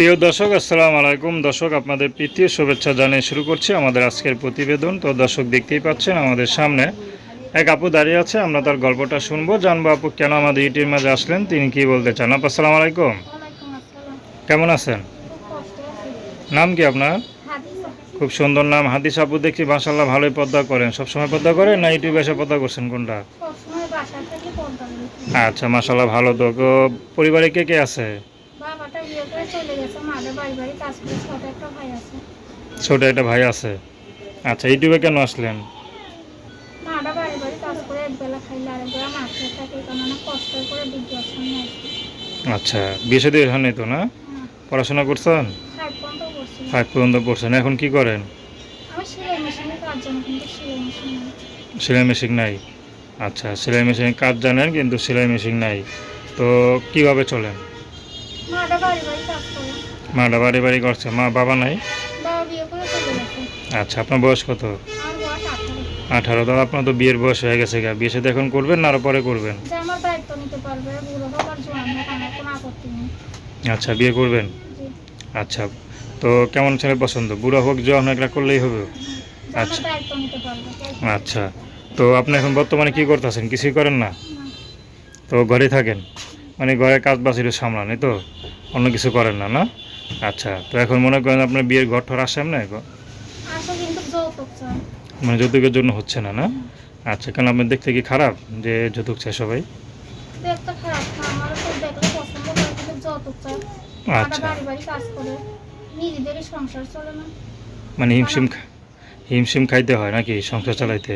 প্রিয় দর্শক আসসালামু আলাইকুম। দর্শক আপনাদের প্রীতীয় শুভেচ্ছা জানিয়ে শুরু করছি আমাদের আজকের প্রতিবেদন। তো দর্শক দেখতেই পাচ্ছেন আমাদের সামনে এক আপু দাঁড়িয়ে আছে। আমরা তার গল্পটা শুনব। জানব আপু কেন আমাদের ইউটিউবের মাঝে আসলেন? তিনি কি বলতে চান? আপু আসসালামু আলাইকুম। কেমন আছেন? নাম কি আপনার? খুব সুন্দর নাম। হাদিস আপু দেখি মাসাল্লাহ ভালোই পদ্মা করেন। সবসময় পদ্মা করেন না ইউটিউবে এসে পদ্মা করছেন কোনটা? আচ্ছা মাসাল্লাহ ভালো। তো তো পরিবারে কে কে আছে? বাবাটা বিয়ে করে চলে গেছে মাদের বাড়ি বাড়ি কাজ করে ছোট একটা ভাই আছে। ছোট একটা ভাই আছে? আচ্ছা ইউটিউবে কেন আসলেন? মাটা বাড়ি বাড়ি কাজ করে একবেলা খাইলে আরেকবেলা মাঠে থাকে এই কষ্ট করে বিজ্ঞান সামনে আচ্ছা বিয়ে সাথে হয়নি তো না? পড়াশোনা করছেন? ফাইভ পর্যন্ত পড়ছেন এখন কি করেন? সেলাই মেশিন নাই। আচ্ছা সেলাই মেশিনের কাজ জানেন কিন্তু সেলাই মেশিন নাই। তো কীভাবে চলেন? মাটা বাড়ি বাড়ি করছে। মা বাবা নাই? আচ্ছা আপনার বয়স কত? আঠারো। তো আপনার তো বিয়ের বয়স হয়ে গেছে গা। বিয়ে সাথে এখন করবেন না আরও পরে করবেন? আর জোয়ান আচ্ছা বিয়ে করবেন? আচ্ছা তো কেমন ছেলে পছন্দ? বুড়ো হোক যখন একটা করলেই হবে? আচ্ছা। আচ্ছা তো আপনি এখন বর্তমানে কি করতেছেন? কিছুই করেন না। তো ঘরে থাকেন? মানে ঘরের কাজ বাজ একটু সামলান তো? অন্য কিছু করেন না না? আচ্ছা তো এখন মনে করেন আপনার বিয়ের ঘর ঠর না আসো কিন্তু যৌতুক চাই মানে যৌতুকের জন্য হচ্ছে না না? আচ্ছা কেন আপনার দেখতে কি খারাপ যে যৌতুক চায় সবাই? দেখতে খারাপ না আমার তো দেখলে পছন্দ কিন্তু যৌতুক চাই আচ্ছা। বাড়ি বাড়ি কাজ করে নিজেদেরই সংসার চলে না। মানে হিমশিম হিমশিম খাইতে হয় নাকি সংসার চালাইতে?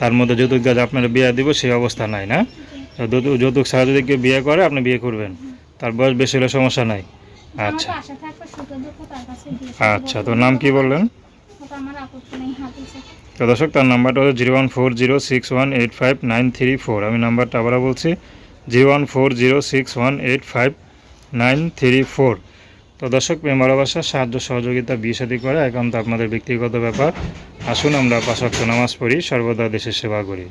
তার মধ্যে যৌতুক গাছ আপনারা বিয়ে দিব সেই অবস্থা নাই না? যৌতুক যৌতুক ছাড়া যদি কেউ বিয়ে করে আপনি বিয়ে করবেন? তার বয়স বেশি হলে সমস্যা নাই। আচ্ছা। আচ্ছা তো নাম কি বললেন? তো দর্শক তার নাম্বারটা হচ্ছে zero one four zero six one eight five nine three four. আমি নাম্বারটা আবারও বলছি zero one four zero six one eight five nine three four. তো দর্শক প্রেম ভালোবাসা সাহায্য সহযোগিতা বিয়ে সাথী করে একান্ত আপনাদের ব্যক্তিগত ব্যাপার। আসুন আমরা পাশাক্ত নামাজ পড়ি সর্বদা দেশের সেবা করি।